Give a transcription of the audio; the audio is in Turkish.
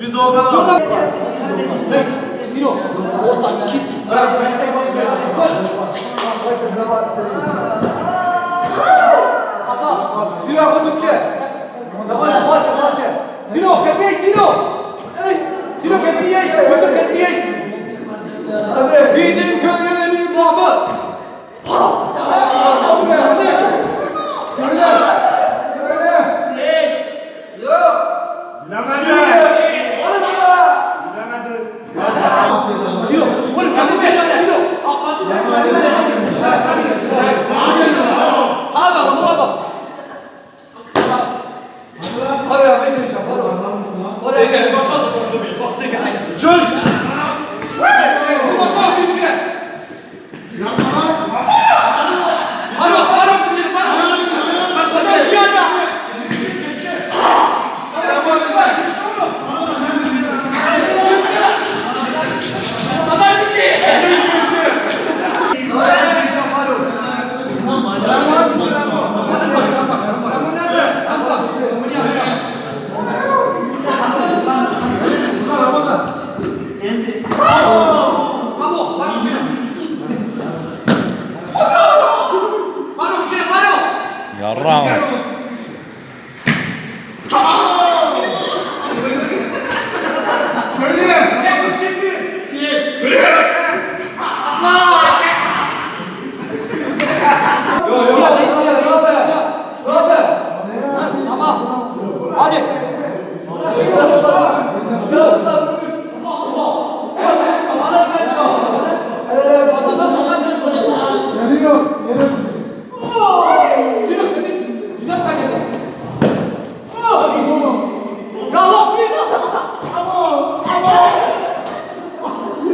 Biz de orada da. Miro, ortak ikisi. Sino, conduce! Davanti, parte, parte! Sino, che vieni, Sino! Sino, che vieni, questo che vieni! Bizim köylerin imamı! Hadi, hadi! Söyle! Söyle! Yok! Bilemezler! Har vi øvrig, synes jeg. Får du? Får du? Får du? Får du? 와우. 아니.